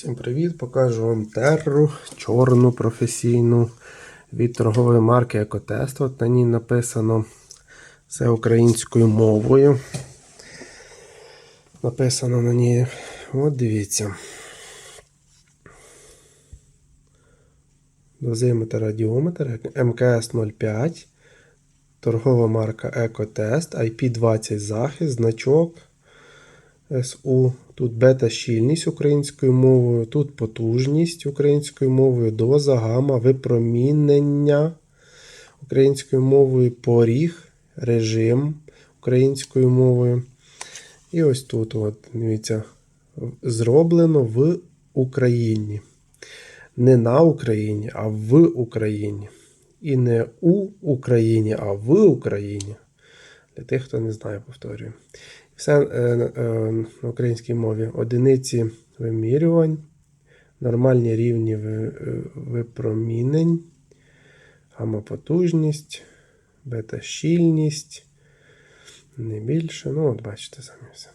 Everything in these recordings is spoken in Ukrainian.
Всім привіт! Покажу вам терру чорну професійну від торгової марки Екотест. От на ній написано все українською мовою. Написано на ній, от дивіться. Дозиметр радіометр МКС 05. Торгова марка Екотест, IP20 захист, значок. СУ. Тут бета-щільність українською мовою, тут потужність українською мовою, доза, гама, випромінення українською мовою, поріг, режим українською мовою. І ось тут, от, дивіться, зроблено в Україні. Не на Україні, а в Україні. І не у Україні, а в Україні. Для тих, хто не знає, повторюю. Все е, е, на українській мові одиниці вимірювань, нормальні рівні е, випромінень, гамопотужність, бета-щільність, не більше. Ну, от бачите самі все.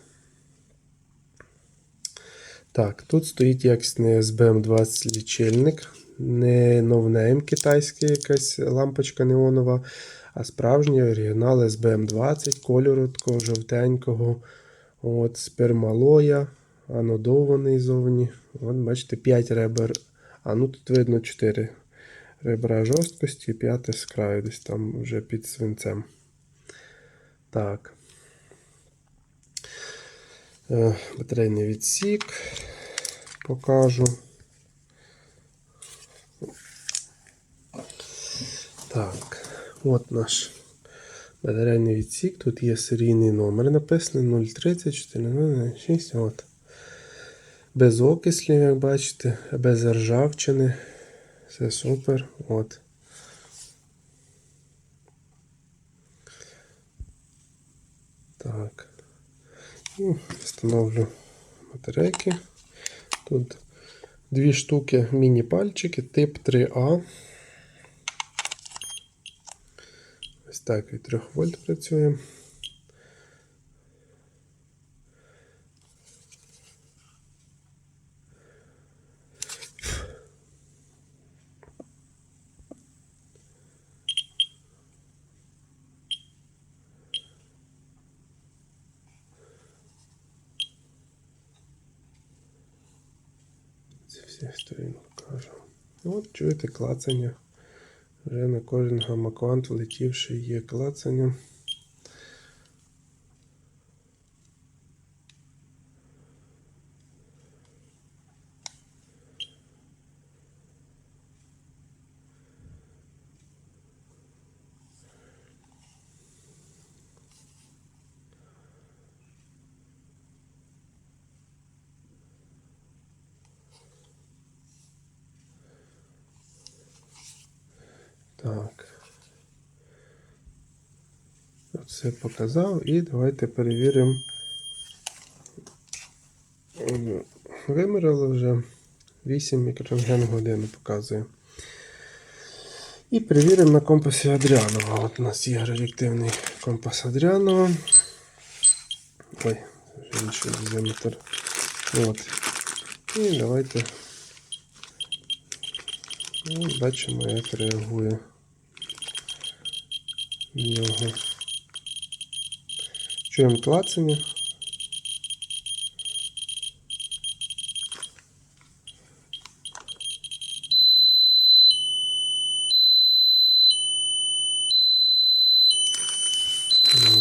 Так, тут стоїть якісний SBM20 лічильник, не новнейм китайська якась лампочка неонова, а справжній оригінал SBM20 кольору такого жовтенького. От, спермалоя, анодований зовні. От, бачите, 5 ребер. А ну тут видно 4 ребра жорсткості, 5 з краю, десь там вже під свинцем. Так. Е, Батарейний відсік покажу. Так, от наш батарейний відсік. Тут є серійний номер написаний 030 От. Без окислів, як бачите, без ржавчини. Все супер. От. Так. І встановлю батарейки. Тут дві штуки міні-пальчики тип 3А. Ось так від 3 вольт працює. Зі всіх сторін покажу. От чуєте клацання. Вже на кожен гамаквант влетівши є клацання. Так. Все показав і давайте перевіримо. М, вже 8 мікрорентген в годину показує. І перевіримо на компасі Адріанова. От у нас є радіоактивний компас Адріанова. Ой, вже інший дозиметр. От. І давайте ну, бачимо, як реагує нього. Чуємо клацання.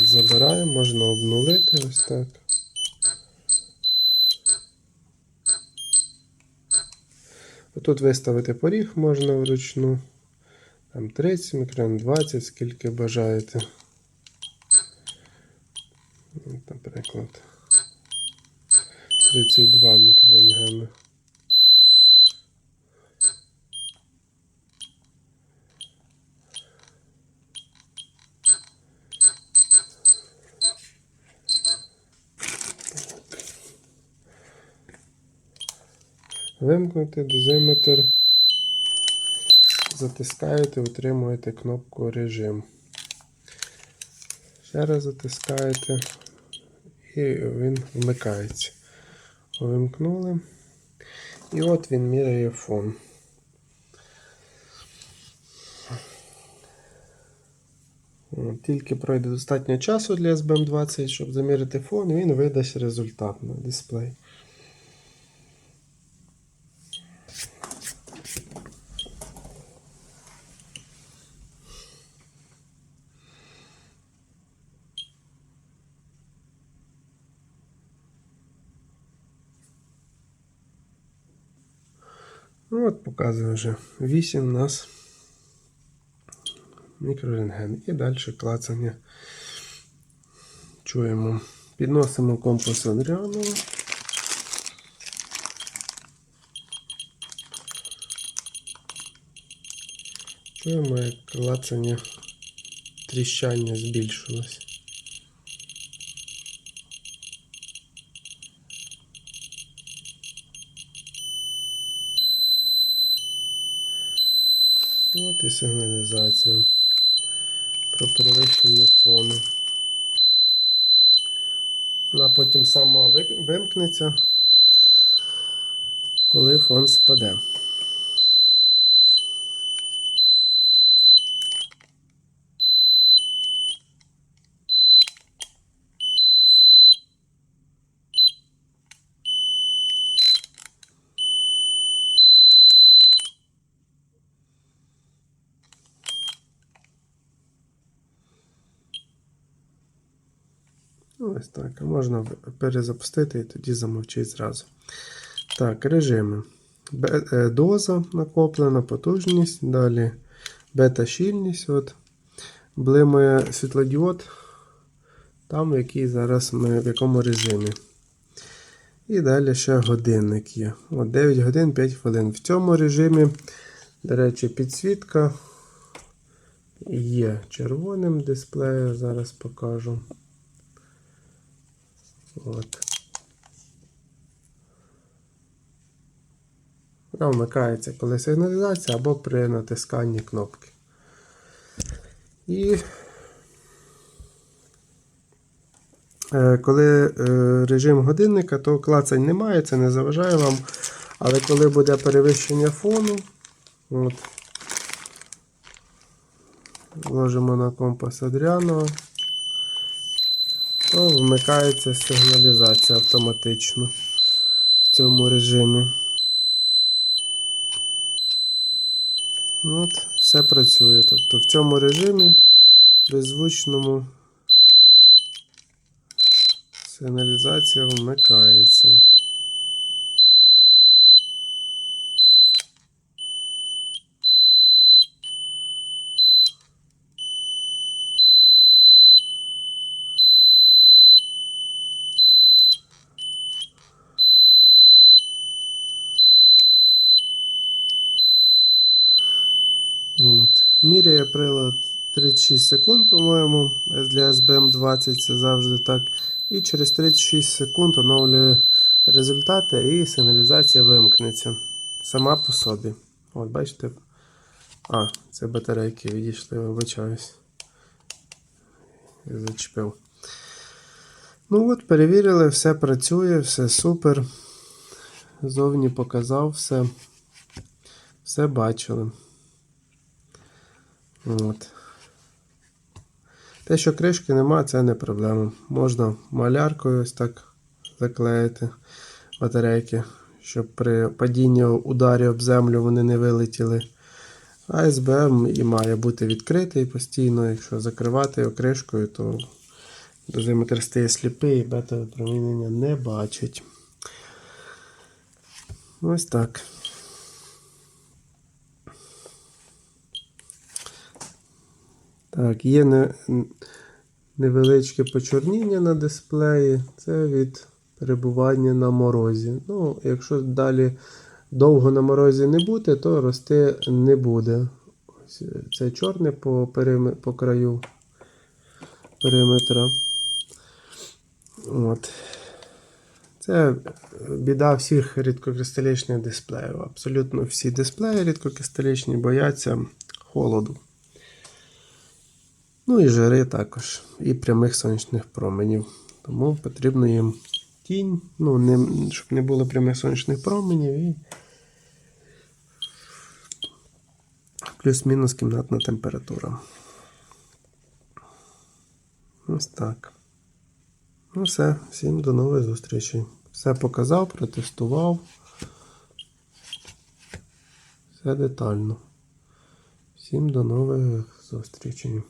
Забираємо, можна обнулити ось так. Тут виставити поріг можна вручну. Там 30 мікрон, 20, скільки бажаєте. От, Наприклад. 32 мікрорентгени. Вимкнути дозиметр. Затискаєте, утримуєте кнопку режим. Ще раз затискаєте і він вмикається. Увімкнули. І от він міряє фон. Тільки пройде достатньо часу для SBM20, щоб заміряти фон, він видасть результат на дисплей. Ну от показує вже 8 у нас мікрорентген. І далі клацання. Чуємо. Підносимо компас Адріанова. Чуємо, як клацання тріщання збільшилось. І сигналізація про перевищення фону. Вона потім сама вимкнеться, коли фон спаде. Ось так. А можна перезапустити і тоді замовчить зразу. Так, режими. Е, Доза накоплена, потужність. Далі бета-щільність. От. Блимає світлодіод. Там, в який зараз ми в якому режимі. І далі ще годинник є. От 9 годин 5 хвилин. В цьому режимі, до речі, підсвітка є червоним дисплеєм. Зараз покажу. От. Вона вмикається, коли сигналізація або при натисканні кнопки. І е, коли е, режим годинника, то клацань немає, це не заважає вам. Але коли буде перевищення фону, от, ложимо на компас Адріанова вмикається сигналізація автоматично в цьому режимі. От, все працює. Тобто в цьому режимі беззвучному сигналізація вмикається. От. Міряє прилад 36 секунд, по-моєму, для SBM20 це завжди так. І через 36 секунд оновлює результати і сигналізація вимкнеться сама по собі. От, бачите? А, це батарейки відійшли, вибачаюсь. Зачепив. Ну от, перевірили, все працює, все супер. Зовні показав все. Все бачили. От. Те, що кришки нема, це не проблема. Можна маляркою ось так заклеїти батарейки, щоб при падінні ударі об землю вони не вилетіли. А СБМ і має бути відкритий постійно. Якщо закривати його кришкою, то дозиметр стає сліпий і бета-випромінення не бачить. Ось так. Так, є не, невеличке почорніння на дисплеї. Це від перебування на морозі. Ну, якщо далі довго на морозі не бути, то рости не буде. Ось це чорне по, перим... по краю периметра. От. Це біда всіх рідкокристалічних дисплеїв. Абсолютно всі дисплеї рідкокристалічні бояться холоду. Ну і жари також, і прямих сонячних променів. Тому потрібно їм тінь, ну, не, щоб не було прямих сонячних променів. і Плюс-мінус кімнатна температура. Ось так. Ну все, всім до нової зустрічі. Все показав, протестував. Все детально. Всім до нових зустрічей.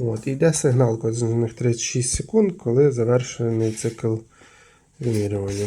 От, і йде сигнал кожних 36 секунд, коли завершений цикл вимірювання.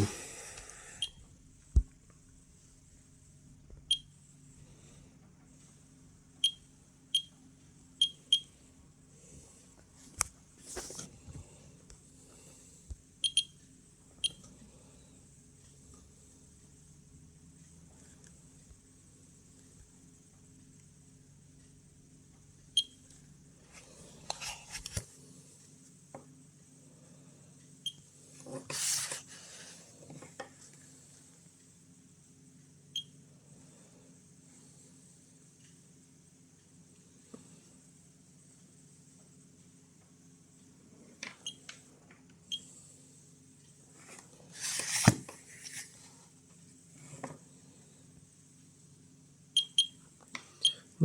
Ну